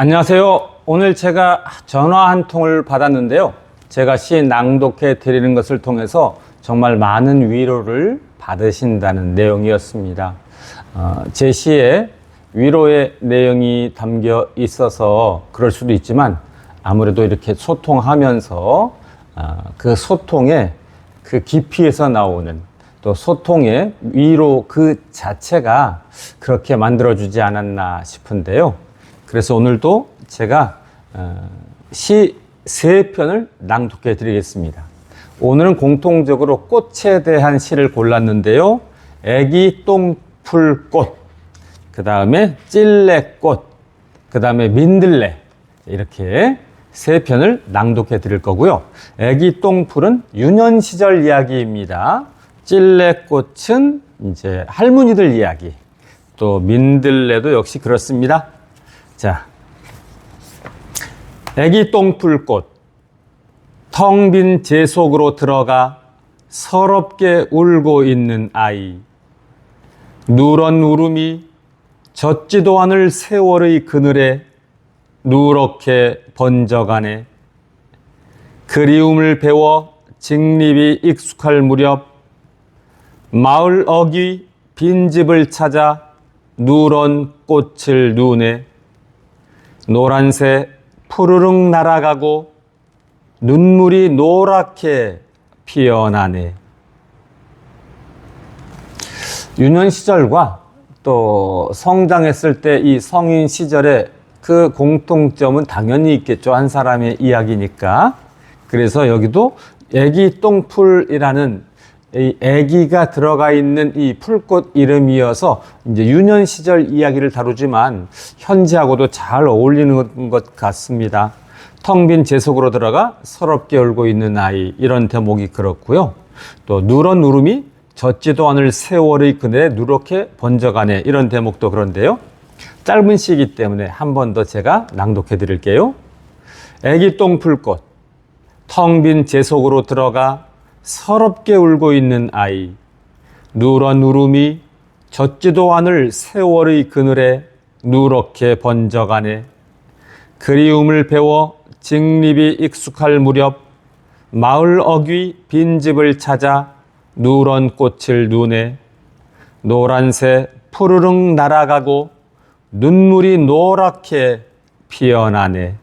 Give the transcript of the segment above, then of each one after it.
안녕하세요. 오늘 제가 전화 한 통을 받았는데요. 제가 시 낭독해 드리는 것을 통해서 정말 많은 위로를 받으신다는 내용이었습니다. 어, 제 시에 위로의 내용이 담겨 있어서 그럴 수도 있지만 아무래도 이렇게 소통하면서 아, 그 소통의 그 깊이에서 나오는 또 소통의 위로 그 자체가 그렇게 만들어주지 않았나 싶은데요. 그래서 오늘도 제가 어, 시세 편을 낭독해 드리겠습니다. 오늘은 공통적으로 꽃에 대한 시를 골랐는데요. 애기 똥풀꽃, 그 다음에 찔레꽃, 그 다음에 민들레 이렇게 세 편을 낭독해 드릴 거고요. 애기 똥풀은 유년 시절 이야기입니다. 찔레꽃은 이제 할머니들 이야기. 또 민들레도 역시 그렇습니다. 자, 애기 똥풀꽃 텅 빈 제 속으로 들어가 서럽게 울고 있는 아이. 누런 울음이 젖지도 않을 세월의 그늘에 누렇게 번져가네. 그리움을 배워 직립이 익숙할 무렵 마을 어귀 빈집을 찾아 누런 꽃을 누네. 노란새 푸르릉 날아가고 눈물이 노랗게 피어나네. 유년 시절과 또 성장했을 때 이 성인 시절의 그 공통점은 당연히 있겠죠. 한 사람의 이야기니까. 그래서 여기도 애기 똥풀이라는 이 애기가 들어가 있는 이 풀꽃 이름이어서 이제 유년 시절 이야기를 다루지만 현재하고도 잘 어울리는 것 같습니다. 텅 빈 제 속으로 들어가 서럽게 울고 있는 아이 이런 대목이 그렇고요. 또 누런 울음이 젖지도 않을 세월의 그늘에 누렇게 번져가네 이런 대목도 그런데요. 짧은 시이기 때문에 한 번 더 제가 낭독해 드릴게요. 애기 똥풀꽃 텅 빈 제 속으로 들어가 서럽게 울고 있는 아이. 누런 울음이 젖지도 않을 세월의 그늘에 누렇게 번져가네. 그리움을 배워 직립이 익숙할 무렵 마을 어귀 빈집을 찾아 누런 꽃을 누네. 노란새 푸르릉 날아가고 눈물이 노랗게 피어나네.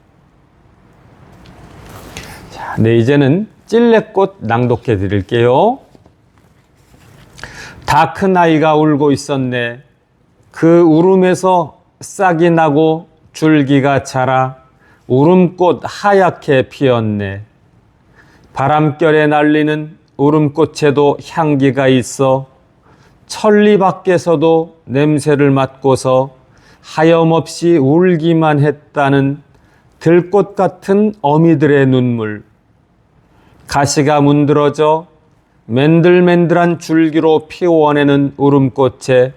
자, 네, 이제는 찔레꽃 낭독해 드릴게요. 다 큰 아이가 울고 있었네. 그 울음에서 싹이 나고 줄기가 자라 울음꽃 하얗게 피었네. 바람결에 날리는 울음꽃에도 향기가 있어 천리 밖에서도 냄새를 맡고서 하염없이 울기만 했다는 들꽃 같은 어미들의 눈물. 가시가 문드러져 맨들맨들한 줄기로 피워내는 울음꽃에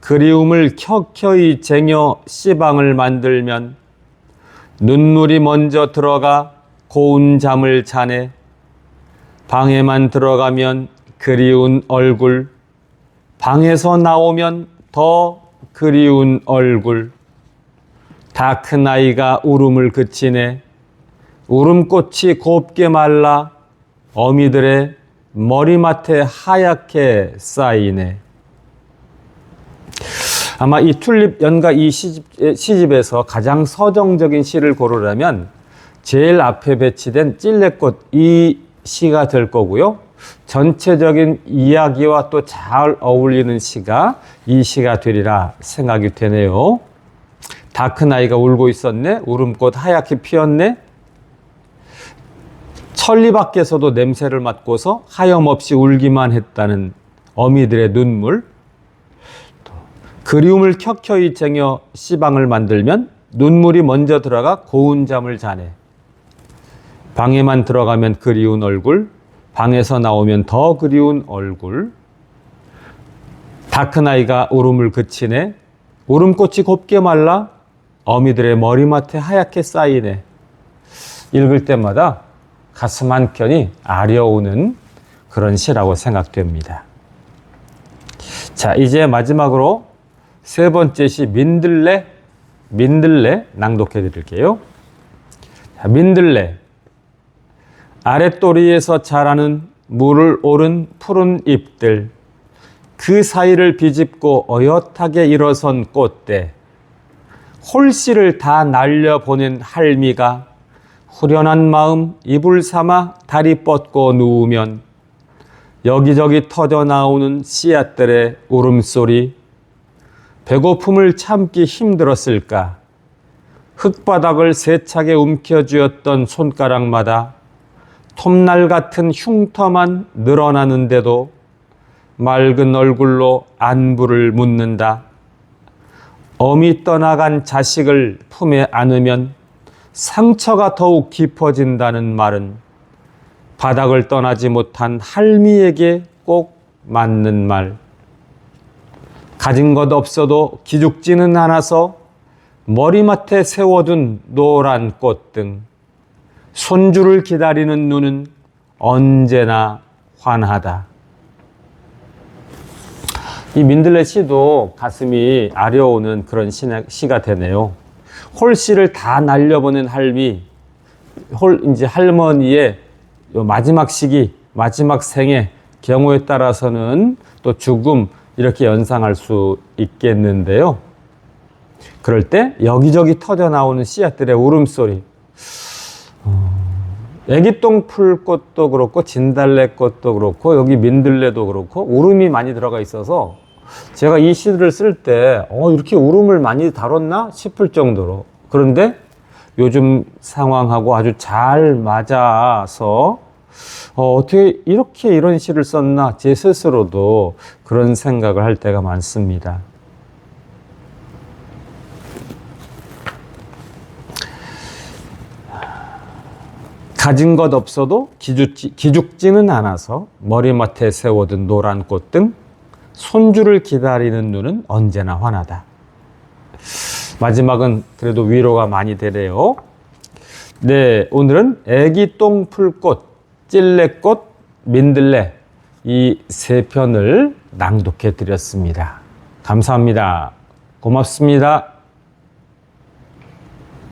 그리움을 켜켜이 쟁여 씨방을 만들면 눈물이 먼저 들어가 고운 잠을 자네. 방에만 들어가면 그리운 얼굴, 방에서 나오면 더 그리운 얼굴. 다 큰 아이가 울음을 그치네. 울음꽃이 곱게 말라 어미들의 머리맡에 하얗게 쌓이네. 아마 이 튤립 연가 이 시집, 시집에서 가장 서정적인 시를 고르려면 제일 앞에 배치된 찔레꽃 이 시가 될 거고요. 전체적인 이야기와 또 잘 어울리는 시가 이 시가 되리라 생각이 되네요. 다큰 아이가 울고 있었네. 울음꽃 하얗게 피었네. 천리 밖에서도 냄새를 맡고서 하염없이 울기만 했다는 어미들의 눈물. 그리움을 켜켜이 쟁여 씨방을 만들면 눈물이 먼저 들어가 고운 잠을 자네. 방에만 들어가면 그리운 얼굴, 방에서 나오면 더 그리운 얼굴. 다 큰 아이가 울음을 그치네. 울음꽃이 곱게 말라 어미들의 머리맡에 하얗게 쌓이네. 읽을 때마다 가슴 한 켠이 아려오는 그런 시라고 생각됩니다. 자, 이제 마지막으로 세 번째 시 민들레 민들레 낭독해 드릴게요. 자, 민들레. 아랫도리에서 자라는 물을 오른 푸른 잎들. 그 사이를 비집고 어엿하게 일어선 꽃대. 홀씨를 다 날려보낸 할미가 후련한 마음 이불 삼아 다리 뻗고 누우면 여기저기 터져 나오는 씨앗들의 울음소리 배고픔을 참기 힘들었을까 흙바닥을 세차게 움켜쥐었던 손가락마다 톱날 같은 흉터만 늘어나는데도 맑은 얼굴로 안부를 묻는다. 어미 떠나간 자식을 품에 안으면 상처가 더욱 깊어진다는 말은 바닥을 떠나지 못한 할미에게 꼭 맞는 말. 가진 것 없어도 기죽지는 않아서 머리맡에 세워둔 노란 꽃 등. 손주를 기다리는 눈은 언제나 환하다. 이 민들레 시도 가슴이 아려오는 그런 시가 되네요. 홀씨를 다 날려보낸 할미, 홀, 이제 할머니의 요 마지막 시기, 마지막 생애, 경우에 따라서는 또 죽음, 이렇게 연상할 수 있겠는데요. 그럴 때 여기저기 터져 나오는 씨앗들의 울음소리, 애기똥 풀꽃도 그렇고 진달래꽃도 그렇고 여기 민들레도 그렇고 울음이 많이 들어가 있어서 제가 이 시를 쓸 때 어, 이렇게 울음을 많이 다뤘나 싶을 정도로 그런데 요즘 상황하고 아주 잘 맞아서 어, 어떻게 이렇게 이런 시를 썼나 제 스스로도 그런 생각을 할 때가 많습니다. 가진 것 없어도 기죽지, 기죽지는 않아서 머리맡에 세워둔 노란 꽃등 손주를 기다리는 눈은 언제나 환하다. 마지막은 그래도 위로가 많이 되네요. 네, 오늘은 애기 똥 풀꽃, 찔레꽃, 민들레 이 세 편을 낭독해 드렸습니다. 감사합니다. 고맙습니다.